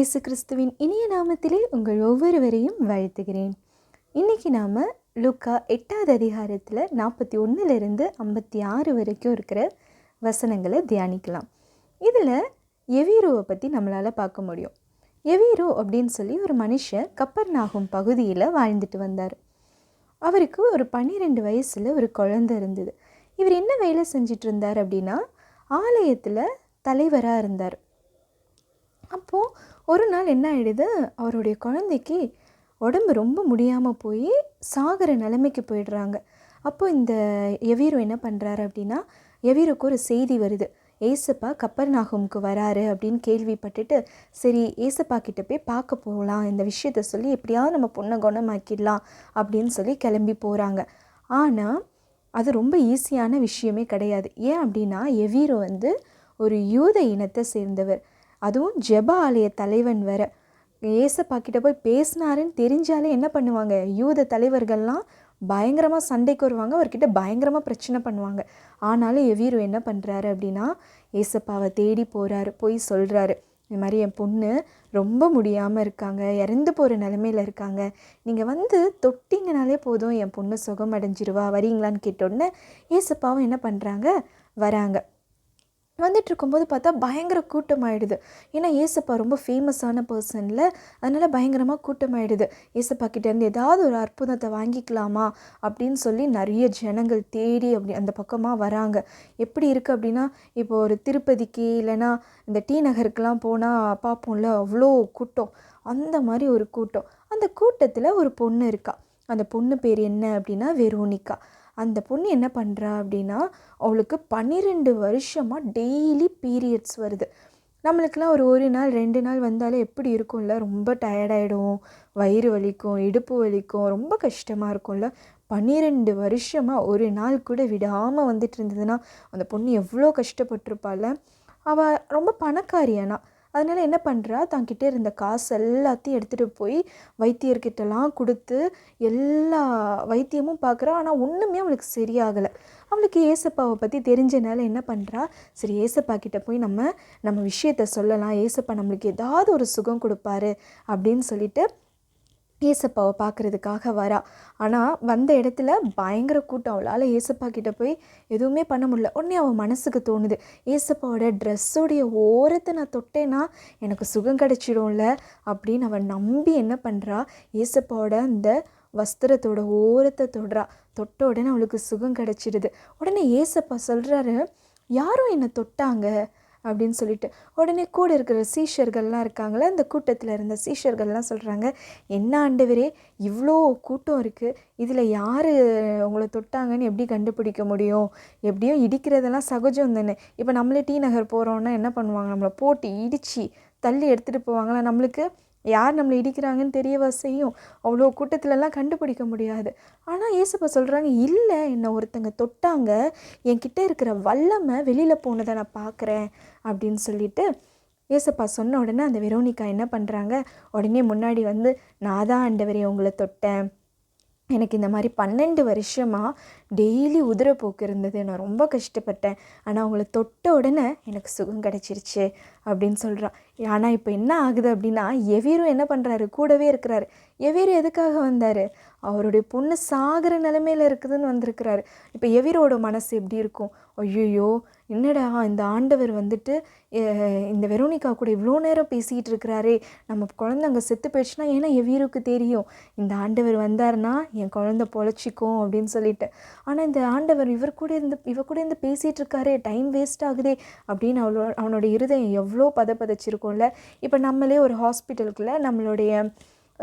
இயேசு கிறிஸ்துவின் இனிய நாமத்திலே உங்கள் ஒவ்வொருவரையும் வாழ்த்துகிறேன். இன்னைக்கு நாம் லுக்கா எட்டாவது அதிகாரத்தில் நாற்பத்தி ஒன்றுலேருந்து ஐம்பத்தி ஆறு வரைக்கும் இருக்கிற வசனங்களை தியானிக்கலாம். இதில் எவீரோவை பற்றி நம்மளால் பார்க்க முடியும். எவீரோ அப்படின்னு சொல்லி ஒரு மனுஷன் கப்பர் நாகும் பகுதியில் வாழ்ந்துட்டு வந்தார். அவருக்கு ஒரு பன்னிரெண்டு வயசில் ஒரு குழந்தை இருந்தது. இவர் என்ன வேலை செஞ்சிட்டு இருந்தார் அப்படின்னா ஆலயத்தில் தலைவராக இருந்தார். அப்போது ஒரு நாள் என்ன ஆகிடுது அவருடைய குழந்தைக்கு உடம்பு ரொம்ப முடியாமல் போய் சாகிற நிலைமைக்கு போயிடுறாங்க. அப்போ இந்த எவீரோ என்ன பண்ணுறாரு அப்படின்னா எவீரோக்கு ஒரு செய்தி வருது. ஏசப்பா கப்பர் நாகமுக்கு வராரு அப்படின்னு கேள்விப்பட்டுட்டு சரி ஏசப்பா கிட்ட போய் பார்க்க போகலாம் இந்த விஷயத்த சொல்லி எப்படியாவது நம்ம பொண்ணை குணமாக்கிடலாம் அப்படின்னு சொல்லி கிளம்பி போகிறாங்க ஆனால் அது ரொம்ப ஈஸியான விஷயமே கிடையாது. ஏன் அப்படின்னா எவீரோ வந்து ஒரு யூத இனத்தை சேர்ந்தவர். அதுவும் ஜெப ஆலய தலைவன் வேற. ஏசப்பா கிட்ட போய் பேசினாருன்னு தெரிஞ்சாலே என்ன பண்ணுவாங்க? யூத தலைவர்கள்லாம் பயங்கரமாக சண்டைக்கு வருவாங்க அவர்கிட்ட பயங்கரமாக பிரச்சனை பண்ணுவாங்க. ஆனாலும் எவீரு என்ன பண்ணுறாரு அப்படின்னா ஏசப்பாவை தேடி போகிறாரு போய் சொல்கிறாரு இந்த மாதிரி என் பொண்ணு ரொம்ப முடியாமல் இருக்காங்க இறந்து போகிற நிலமையில இருக்காங்க. நீங்கள் வந்து தொட்டிங்கனாலே போதும் என் பொண்ணு சுகம் அடைஞ்சிருவா வரீங்களான்னு கேட்டோடனே ஏசப்பாவும் என்ன பண்ணுறாங்க வராங்க. வந்துட்டு இருக்கும்போது பார்த்தா பயங்கர கூட்டமாயிடுது. ஏன்னா ஏசப்பா ரொம்ப ஃபேமஸான பர்சனில் அதனால் பயங்கரமாக கூட்டமாயிடுது. ஏசப்பா கிட்டேருந்து ஏதாவது ஒரு அற்புதத்தை வாங்கிக்கலாமா? அப்படின்னு சொல்லி நிறைய ஜனங்கள் தேடி அப்படி அந்த பக்கமாக வராங்க. எப்படி இருக்குது அப்படின்னா இப்போ ஒரு திருப்பதிக்கு இல்லைன்னா இந்த டி நகருக்கெலாம் போனால் பார்ப்போம்ல அவ்வளோ கூட்டம். அந்த மாதிரி ஒரு கூட்டம். அந்த கூட்டத்தில் ஒரு பொண்ணு இருக்கா. அந்த பொண்ணு பேர் என்ன அப்படின்னா வெரோனிகா. அந்த பொண்ணு என்ன பண்ணுறா அப்படின்னா அவளுக்கு பன்னிரெண்டு வருஷமாக டெய்லி பீரியட்ஸ் வருது. நம்மளுக்கெல்லாம் ஒரு ஒரு நாள் ரெண்டு நாள் வந்தாலே எப்படி இருக்கும்ல? ரொம்ப டயர்டாயிடும் வயிறு வலிக்கும் இடுப்பு வலிக்கும் ரொம்ப கஷ்டமாக இருக்கும்ல? பன்னிரெண்டு வருஷமாக ஒரு நாள் கூட விடாமல் வந்துட்டு இருந்ததுன்னா அந்த பொண்ணு எவ்வளோ கஷ்டப்பட்டிருப்பாள் அவள் ரொம்ப பணக்காரி ஆனால் அதனால் என்ன பண்ணுறா தங்கிட்டே இருந்த காசு எல்லாத்தையும் எடுத்துகிட்டு போய் வைத்தியர்கிட்டலாம் கொடுத்து எல்லா வைத்தியமும் பார்க்குறா ஆனால் ஒன்றுமே அவளுக்கு சரியாகலை. அவளுக்கு ஏசப்பாவை பற்றி தெரிஞ்சனால என்ன பண்ணுறா சரி ஏசப்பா கிட்ட போய் நம்ம நம்ம விஷயத்த சொல்லலாம். ஏசப்பா நம்மளுக்கு ஏதாவது ஒரு சுகம் கொடுப்பாரு அப்படின்னு சொல்லிட்டு ஏசப்பாவை பார்க்குறதுக்காக வரா. ஆனால் வந்த இடத்துல பயங்கர கூட்டம். அவளால் ஏசப்பா கிட்டே போய் எதுவுமே பண்ண முடியல. உடனே அவள் மனசுக்கு தோணுது ஏசப்பாவோட ட்ரெஸ்ஸோடைய ஓரத்தை நான் தொட்டேன்னா எனக்கு சுகம் கிடச்சிடும்ல அப்படின்னு அவள் நம்பி என்ன பண்ணுறா ஏசப்பாவோட அந்த வஸ்திரத்தோட ஓரத்தை தொடுறா. தொட்ட உடனே அவளுக்கு சுகம் கிடச்சிடுது. உடனே ஏசப்பா சொல்கிறாரு யாரும் என்னை தொட்டாங்க? அப்படின்னு சொல்லிட்டு. உடனே கூட இருக்கிற சீஷர்கள்லாம் இருக்காங்களே அந்த கூட்டத்தில் இருந்த சீஷர்கள்லாம் சொல்கிறாங்க என்ன ஆண்டவரே இவ்வளோ கூட்டம் இருக்குது இதில் யார் உங்களை தொட்டாங்கன்னு எப்படி கண்டுபிடிக்க முடியும்? எப்படியும் இடிக்கிறதெல்லாம் சகஜம் தானே. இப்போ நம்மளே டி நகர் போகிறோன்னா என்ன பண்ணுவாங்க? நம்மளை போட்டு இடித்து தள்ளி எடுத்துகிட்டு போவாங்களா நம்மளுக்கு யார் நம்மளை இடிக்கிறாங்கன்னு தெரியவா செய்யும் அவ்வளோ கூட்டத்திலலாம் கண்டுபிடிக்க முடியாது. ஆனால் ஏசப்பா சொல்கிறாங்க இல்லை என்னை ஒருத்தங்க தொட்டாங்க. என்கிட்ட இருக்கிற வல்லமை வெளியில் போனதை நான் பார்க்குறேன். அப்படின்னு சொல்லிட்டு ஏசப்பா சொன்ன உடனே அந்த வெரோனிக்கா என்ன பண்ணுறாங்க உடனே முன்னாடி வந்து நான் தான் ஆண்டவரே உங்களை தொட்டேன். எனக்கு இந்த மாதிரி பன்னெண்டு வருஷமாக டெய்லி உதிரப்போக்கு இருந்தது. நான் ரொம்ப கஷ்டப்பட்டேன். ஆனால் அவங்கள தொட்ட உடனே எனக்கு சுகம் கிடச்சிருச்சு அப்படின்னு சொல்கிறான் ஆனால் இப்போ என்ன ஆகுது அப்படின்னா எவீரும் என்ன பண்ணுறாரு கூடவே இருக்கிறாரு. எவீர் எதுக்காக வந்தார்? அவருடைய பொண்ணு சாகிற நிலைமையில் இருக்குதுன்னு வந்திருக்கிறாரு. இப்போ எவிரோட மனசு எப்படி இருக்கும்? ஐயோ என்னடா இந்த ஆண்டவர் வந்துட்டு இந்த வெரோனிகா கூட இவ்வளோ நேரம் பேசிக்கிட்டு இருக்கிறாரே. நம்ம குழந்தைங்க செத்து போயிடுச்சுன்னா ஏன்னா எவீருக்கு தெரியும்? இந்த ஆண்டவர் வந்தார்னா என் குழந்த பொழைச்சிக்கும் அப்படின்னு சொல்லிட்டு. ஆனால் இந்த ஆண்டவர் இவர் கூட இருந்து இவ கூட இருந்து பேசிகிட்டு இருக்காரே டைம் வேஸ்ட் ஆகுதே அப்படின்னு அவ்வளோ அவனோட இருதயம் எவ்வளோ பதப்பதைச்சிருக்கோம்ல. இப்போ நம்மளே ஒரு ஹாஸ்பிட்டலுக்குள்ளே நம்மளுடைய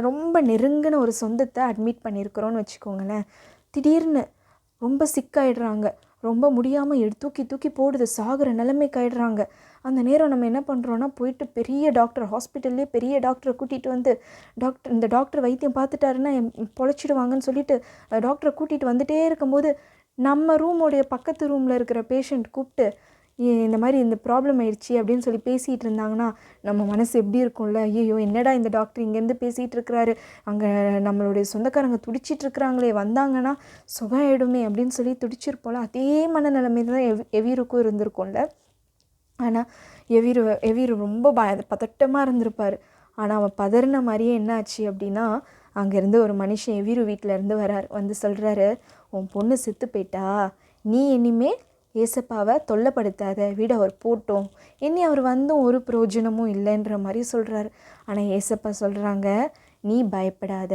ரொம்ப நெருங்கின ஒரு சொந்தத்தை அட்மிட் பண்ணியிருக்கிறோன்னு வச்சுக்கோங்களேன். திடீர்னு ரொம்ப சிக்காயிடுறாங்க ரொம்ப முடியாமல் எடு தூக்கி தூக்கி போடுது. சாகிற நிலைமைக்கு ஆயிடுறாங்க. அந்த நேரம் நம்ம என்ன பண்ணுறோன்னா போயிட்டு பெரிய டாக்டர் ஹாஸ்பிட்டல்லே பெரிய டாக்டரை கூட்டிகிட்டு வந்து டாக்டர் இந்த டாக்டர் வைத்தியம் பார்த்துட்டாருன்னா பொழைச்சிடுவாங்கன்னு சொல்லிட்டு டாக்டரை கூட்டிகிட்டு வந்துகிட்டே இருக்கும்போது நம்ம ரூமோடைய பக்கத்து ரூமில் இருக்கிற பேஷண்ட் கூப்பிட்டு இந்த மாதிரி இந்த ப்ராப்ளம் ஆயிடுச்சு அப்படின்னு சொல்லி பேசிகிட்டு இருந்தாங்கன்னா நம்ம மனசு எப்படி இருக்கும்ல? ஐயோ என்னடா இந்த டாக்டர் இங்கேருந்து பேசிகிட்டு இருக்கிறாரு? அங்கே நம்மளுடைய சொந்தக்காரங்க துடிச்சிட்டு இருக்கிறாங்களே வந்தாங்கன்னா சுகம் அப்படின்னு சொல்லி துடிச்சிருப்போம்ல. அதே மனநிலைமை தான் எவ் எவீருக்கும் இருந்திருக்கும்ல. ஆனால் எவீரு எவீரு ரொம்ப பய பதட்டமாக இருந்திருப்பார். ஆனால் அவன் பதறின மாதிரியே என்ன ஆச்சு அப்படின்னா அங்கேருந்து ஒரு மனுஷன் எவீரு வீட்டில் இருந்து வரார். வந்து சொல்கிறாரு உன் பொண்ணு செத்து போயிட்டா. நீ இனிமேல் ஏசப்பாவை தொல்லைப்படுத்தாத வீடு அவர் போட்டோம். இனி அவர் வந்தும் ஒரு பிரயோஜனமும் இல்லைன்ற மாதிரி சொல்கிறாரு ஆனால் ஏசப்பா சொல்கிறாங்க நீ பயப்படாத.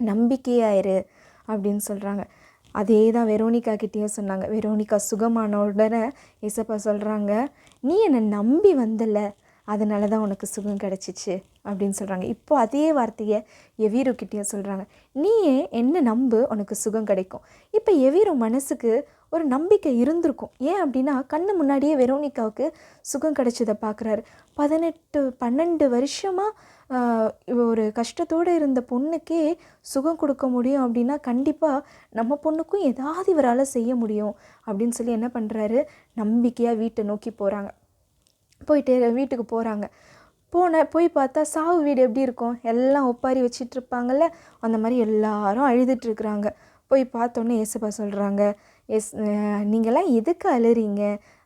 நம்பிக்கையாயிரு. அப்படின்னு சொல்கிறாங்க அதே தான் வெரோனிகா கிட்டேயும் சொன்னாங்க. வெரோனிகா சுகமான உடனே ஏசப்பா சொல்கிறாங்க நீ என்னை நம்பி வந்தல. அதனால தான் உனக்கு சுகம் கிடச்சிச்சு அப்படின்னு சொல்கிறாங்க இப்போ அதே வார்த்தையை எவீரோக்கிட்டேயும் சொல்கிறாங்க நீயே என்ன நம்பு உனக்கு சுகம் கிடைக்கும்? இப்போ எவீரோ மனசுக்கு ஒரு நம்பிக்கை இருந்திருக்கும். ஏன் அப்படின்னா கண்ணு முன்னாடியே வெரோனிகாவுக்கு சுகம் கிடைச்சதை பார்க்குறாரு. பதினெட்டு பன்னெண்டு வருஷமாக ஒரு கஷ்டத்தோடு இருந்த பொண்ணுக்கே சுகம் கொடுக்க முடியும் அப்படின்னா கண்டிப்பாக நம்ம பொண்ணுக்கும் ஏதாவது இவரால் செய்ய முடியும் அப்படின்னு சொல்லி என்ன பண்ணுறாரு நம்பிக்கையாக வீட்டை நோக்கி போகிறாங்க போயிட்டே வீட்டுக்கு போகிறாங்க போன போய் பார்த்தா சாவு வீடு எப்படி இருக்கும்? எல்லாம் ஒப்பாரி வச்சிட்டு இருப்பாங்கல்ல? அந்த மாதிரி எல்லாரும் அழுதுட்டு இருக்கிறாங்க. போய் பார்த்தோன்னே ஏசப்பா சொல்கிறாங்க எஸ் நீங்களாம் எதுக்கு அழுறீங்க?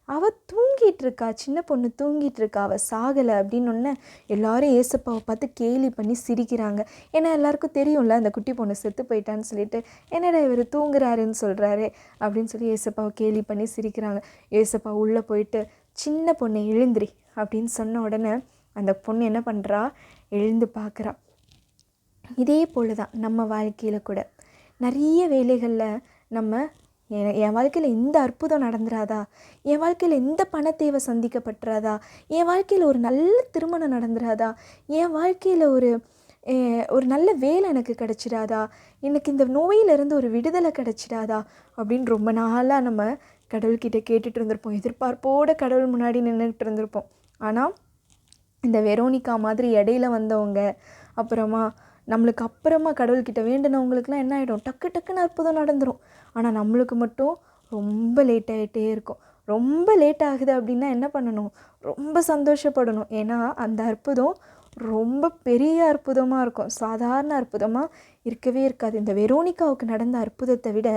அவள் தூங்கிட்டு இருக்கா சின்ன பொண்ணு தூங்கிட்டு இருக்கா அவள் சாகலை அப்படின்னு ஒன்று எல்லாரும் ஏசப்பாவை பார்த்து கேலி பண்ணி சிரிக்கிறாங்க. ஏன்னா எல்லாருக்கும் தெரியும்ல அந்த குட்டி பொண்ணு செத்து போயிட்டான்னு சொல்லிட்டு என்னடா இவர் தூங்குறாருன்னு சொல்கிறாரு அப்படின்னு சொல்லி ஏசப்பாவை கேலி பண்ணி சிரிக்கிறாங்க. ஏசப்பா உள்ளே போயிட்டு சின்ன பொண்ணு எழுந்திரி அப்படின்னு சொன்ன உடனே அந்த பொண்ணு என்ன பண்ணுறா எழுந்து பார்க்குறா. இதே போல் தான் நம்ம வாழ்க்கையில் கூட. நிறைய வேலைகளில் நம்ம என் என் வாழ்க்கையில் இந்த அற்புதம் நடந்துராதா? என் வாழ்க்கையில் இந்த பண தேவை சந்திக்கப்பட்டுறாதா என் வாழ்க்கையில் ஒரு நல்ல திருமணம் நடந்துராதா? என் வாழ்க்கையில் ஒரு ஒரு நல்ல வேலை எனக்கு கிடச்சிடாதா எனக்கு இந்த நோயிலிருந்து ஒரு விடுதலை கிடச்சிடாதா அப்படின்னு ரொம்ப நாளாக நம்ம கடவுள்கிட்ட கேட்டுட்டு இருந்திருப்போம் எதிர்பார்ப்போட கடவுள் முன்னாடி நின்றுட்டு இருந்திருப்போம் ஆனால் இந்த வெரோனிகா மாதிரி இடையில வந்தவங்க அப்புறமா நம்மளுக்கு அப்புறமா கடவுள்கிட்ட வேண்டினவங்களுக்குலாம் என்ன ஆகிடும் டக்கு டக்குன்னு அற்புதம் நடந்துடும் ஆனால் நம்மளுக்கு மட்டும் ரொம்ப லேட் ஆகிட்டே இருக்கும். ரொம்ப லேட் ஆகுது அப்படின்னா என்ன பண்ணணும்? ரொம்ப சந்தோஷப்படணும். ஏன்னா அந்த அற்புதம் ரொம்ப பெரிய அற்புதமாக இருக்கும். சாதாரண அற்புதமாக இருக்கவே இருக்காது. இந்த வெரோனிகாவுக்கு நடந்த அற்புதத்தை விட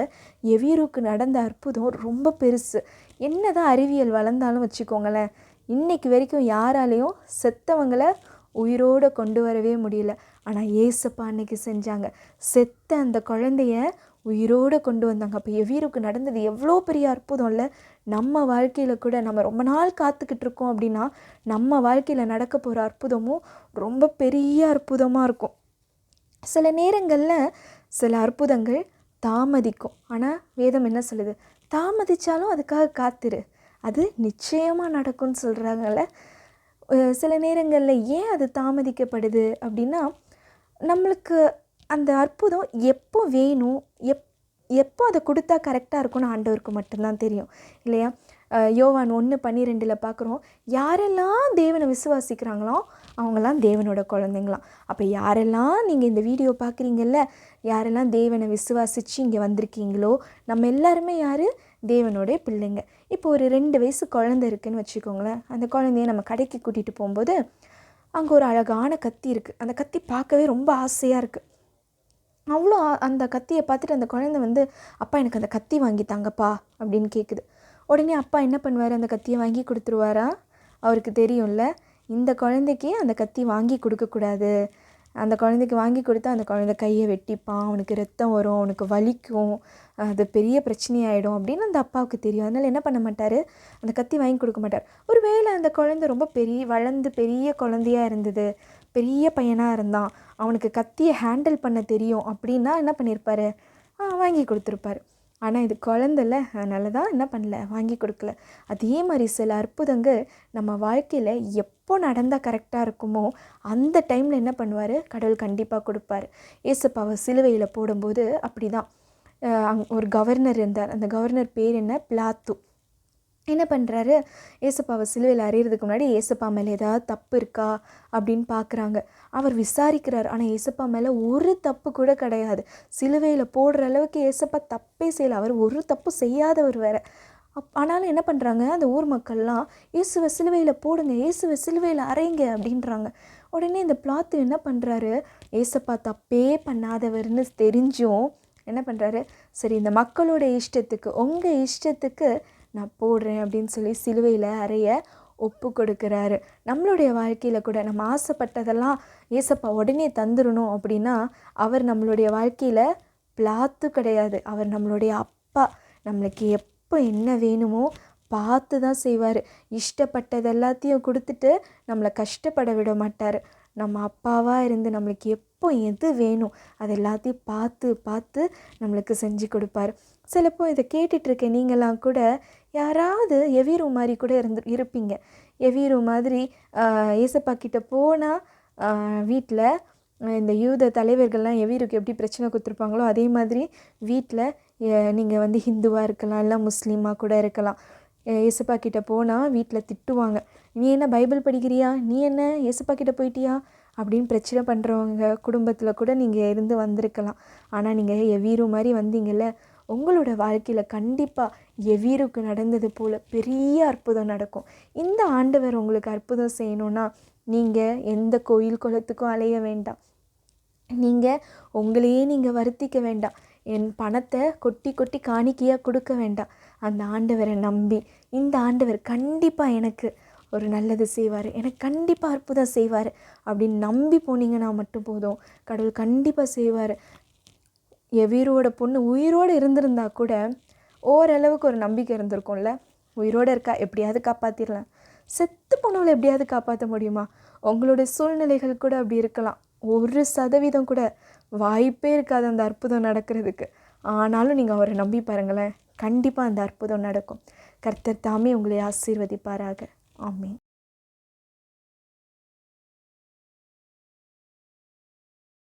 எவீருக்கு நடந்த அற்புதம் ரொம்ப பெருசு. என்னதான் அறிவியல் வளர்ந்தாலும் வச்சுக்கோங்களேன் இன்றைக்கு வரைக்கும் யாராலையும் செத்தவங்களை உயிரோடு கொண்டு வரவே முடியல. ஆனால் ஏசப்பா அன்னைக்கு செஞ்சாங்க. செத்த அந்த குழந்தைய உயிரோடு கொண்டு வந்தாங்க. அப்போ எவீருக்கு நடந்தது எவ்வளோ பெரிய அற்புதம் இல்லை? நம்ம வாழ்க்கையில் கூட நம்ம ரொம்ப நாள் காத்துக்கிட்டு இருக்கோம் அப்படின்னா நம்ம வாழ்க்கையில் நடக்க போகிற அற்புதமும் ரொம்ப பெரிய அற்புதமாக இருக்கும். சில நேரங்களில் சில அற்புதங்கள் தாமதிக்கும். ஆனால் வேதம் என்ன சொல்லுது? தாமதித்தாலும் அதுக்காக காத்திரு. அது நிச்சயமாக நடக்கும்னு சொல்கிறாங்கல்ல சில நேரங்களில் ஏன் அது தாமதிக்கப்படுது அப்படின்னா நம்மளுக்கு அந்த அற்புதம் எப்போ வேணும் எப் எப்போ அதை கொடுத்தா கரெக்டாக இருக்கும்னு ஆண்டவருக்கு மட்டும்தான் தெரியும் இல்லையா? யோவான் ஒன்று பன்னிரெண்டில் பார்க்குறோம் யாரெல்லாம் தேவனை விசுவாசிக்கிறாங்களோ அவங்கெல்லாம் தேவனோட குழந்தைங்களாம். அப்போ யாரெல்லாம் நீங்கள் இந்த வீடியோ பார்க்குறீங்கல்ல யாரெல்லாம் தேவனை விசுவாசித்து இங்கே வந்திருக்கீங்களோ நம்ம எல்லாருமே யார்? தேவனோடைய பிள்ளைங்க. இப்போ ஒரு ரெண்டு வயசு குழந்தை இருக்குதுன்னு வச்சுக்கோங்களேன் அந்த குழந்தைய நம்ம கடைக்கு கூட்டிகிட்டு போகும்போது அங்கே ஒரு அழகான கத்தி இருக்குது அந்த கத்தி பார்க்கவே ரொம்ப ஆசையாக இருக்குது அவ்வளோ அந்த கத்தியை பார்த்துட்டு அந்த குழந்தை வந்து அப்பா எனக்கு அந்த கத்தி வாங்கி தாங்கப்பா அப்படின்னு கேட்குது உடனே அப்பா என்ன பண்ணுவார்? அந்த கத்தியை வாங்கி கொடுத்துருவாரா? அவருக்கு தெரியும்ல. இந்த குழந்தைக்கு அந்த கத்தி வாங்கி கொடுக்கக்கூடாது அந்த குழந்தைக்கு வாங்கி கொடுத்தா அந்த குழந்தை கையை வெட்டிப்பான். அவனுக்கு ரத்தம் வரும். அவனுக்கு வலிக்கும். அது பெரிய பிரச்சனையாயிடும் அப்படின்னு அந்த அப்பாவுக்கு தெரியும். அதனால் என்ன பண்ண மாட்டார்? அந்த கத்தி வாங்கி கொடுக்க மாட்டார். ஒருவேளை அந்த குழந்தை ரொம்ப பெரிய வளர்ந்து பெரிய குழந்தையா இருந்தது. பெரிய பையனாக இருந்தான். அவனுக்கு கத்தியை ஹேண்டில் பண்ண தெரியும். அப்படின்னா என்ன பண்ணியிருப்பாரு ஆ வாங்கி கொடுத்துருப்பாரு. ஆனால் இது குழந்தைல அதனால தான் என்ன பண்ணல? வாங்கி கொடுக்கல. அதே மாதிரி சில அற்புதங்கள் நம்ம வாழ்க்கையில் எப்போ நடந்தால் கரெக்டாக இருக்குமோ அந்த டைமில் என்ன பண்ணுவார்? கடவுள் கண்டிப்பாக கொடுப்பாரு. ஏசப்பாவை சிலுவையில் போடும்போது அப்படி தான் அங் ஒரு கவர்னர் இருந்தார். அந்த கவர்னர் பேர் என்ன? பிளாத்து. என்ன பண்ணுறாரு ஏசப்பாவை சிலுவையில் அறியறதுக்கு முன்னாடி ஏசப்பா மேலே ஏதாவது தப்பு இருக்கா? அப்படின்னு பார்க்குறாங்க அவர் விசாரிக்கிறார். ஆனால் ஏசப்பா மேலே ஒரு தப்பு கூட கிடையாது. சிலுவையில் போடுற அளவுக்கு ஏசப்பா தப்பே செய்யலை. அவர் ஒரு தப்பு செய்யாதவர் வேறு. அப் ஆனாலும் என்ன பண்ணுறாங்க அந்த ஊர் மக்கள்லாம் இயேசுவை சிலுவையில் போடுங்க. இயேசுவை சிலுவையில் அரைங்க அப்படின்றாங்க. உடனே இந்த பிளாத்து என்ன பண்ணுறாரு ஏசப்பா தப்பே பண்ணாதவர்னு தெரிஞ்சும் என்ன பண்ணுறாரு சரி இந்த மக்களோட இஷ்டத்துக்கு உங்கள் இஷ்டத்துக்கு நான் போடுறேன் அப்படின்னு சொல்லி சிலுவையில் அறைய ஒப்பு கொடுக்குறாரு. நம்மளுடைய வாழ்க்கையில் கூட நம்ம ஆசைப்பட்டதெல்லாம் ஏசப்பா உடனே தந்துடணும் அப்படின்னா அவர் நம்மளுடைய வாழ்க்கையில் பிளாத்து கிடையாது. அவர் நம்மளுடைய அப்பா. நம்மளுக்கு எப்போ என்ன வேணுமோ பார்த்து தான் செய்வார். இஷ்டப்பட்டது எல்லாத்தையும் கொடுத்துட்டு நம்மளை கஷ்டப்பட விட மாட்டார். நம்ம அப்பாவாக இருந்து நம்மளுக்கு எப்போ எது வேணும் அது எல்லாத்தையும் பார்த்து பார்த்து நம்மளுக்கு செஞ்சு கொடுப்பாரு. சிலப்போ இதை கேட்டுட்ருக்க நீங்களாம் கூட யாராவது எவீரு மாதிரி கூட இருந்து இருப்பீங்க. எவீரு மாதிரி ஏசப்பா கிட்டே போனால் வீட்டில் இந்த யூத தலைவர்கள்லாம் எவீருக்கு எப்படி பிரச்சனை கொடுத்துருப்பாங்களோ அதே மாதிரி வீட்டில் நீங்கள் வந்து ஹிந்துவாக இருக்கலாம் இல்லை முஸ்லீமாக கூட இருக்கலாம். ஏசப்பா கிட்டே போனால் வீட்டில் திட்டுவாங்க. நீ என்ன பைபிள் படிக்கிறியா? நீ என்ன? ஏசப்பா கிட்டே போயிட்டியா? அப்படின்னு பிரச்சனை பண்ணுறவங்க குடும்பத்தில் கூட நீங்கள் இருந்து வந்திருக்கலாம். ஆனால் நீங்கள் எவீரு மாதிரி வந்தீங்கல்ல உங்களோட வாழ்க்கையில் கண்டிப்பாக எவீருக்கு நடந்தது போல் பெரிய அற்புதம் நடக்கும். இந்த ஆண்டவர் உங்களுக்கு அற்புதம் செய்யணும்னா நீங்கள் எந்த கோயில் குளத்துக்கும் அலைய வேண்டாம். நீங்கள் உங்களையே நீங்கள் வருத்திக்க வேண்டாம். என் பணத்தை கொட்டி கொட்டி காணிக்கையாக கொடுக்க வேண்டாம். அந்த ஆண்டவரை நம்பி இந்த ஆண்டவர் கண்டிப்பாக எனக்கு ஒரு நல்லது செய்வார். எனக்கு கண்டிப்பாக அற்புதம் செய்வார். அப்படின்னு நம்பி போனீங்கன்னா மட்டும் போதும். கடவுள் கண்டிப்பாக செய்வார். எவீரோட பொண்ணு உயிரோடு இருந்திருந்தா கூட ஓரளவுக்கு ஒரு நம்பிக்கை இருந்திருக்கும்ல. உயிரோடு இருக்கா? எப்படியாவது காப்பாற்றிடலாம் செத்து போனவளை எப்படியாவது காப்பாற்ற முடியுமா? உங்களோட சூழ்நிலைகள் கூட அப்படி இருக்கலாம். ஒரு சதவீதம் கூட வாய்ப்பே இருக்காது அந்த அற்புதம் நடக்கிறதுக்கு. ஆனாலும் நீங்கள் அவரை நம்பி பாருங்களேன். கண்டிப்பாக அந்த அற்புதம் நடக்கும். கர்த்தர் தாமே உங்களை ஆசீர்வதிப்பாராக. ಆಮೇಲೆ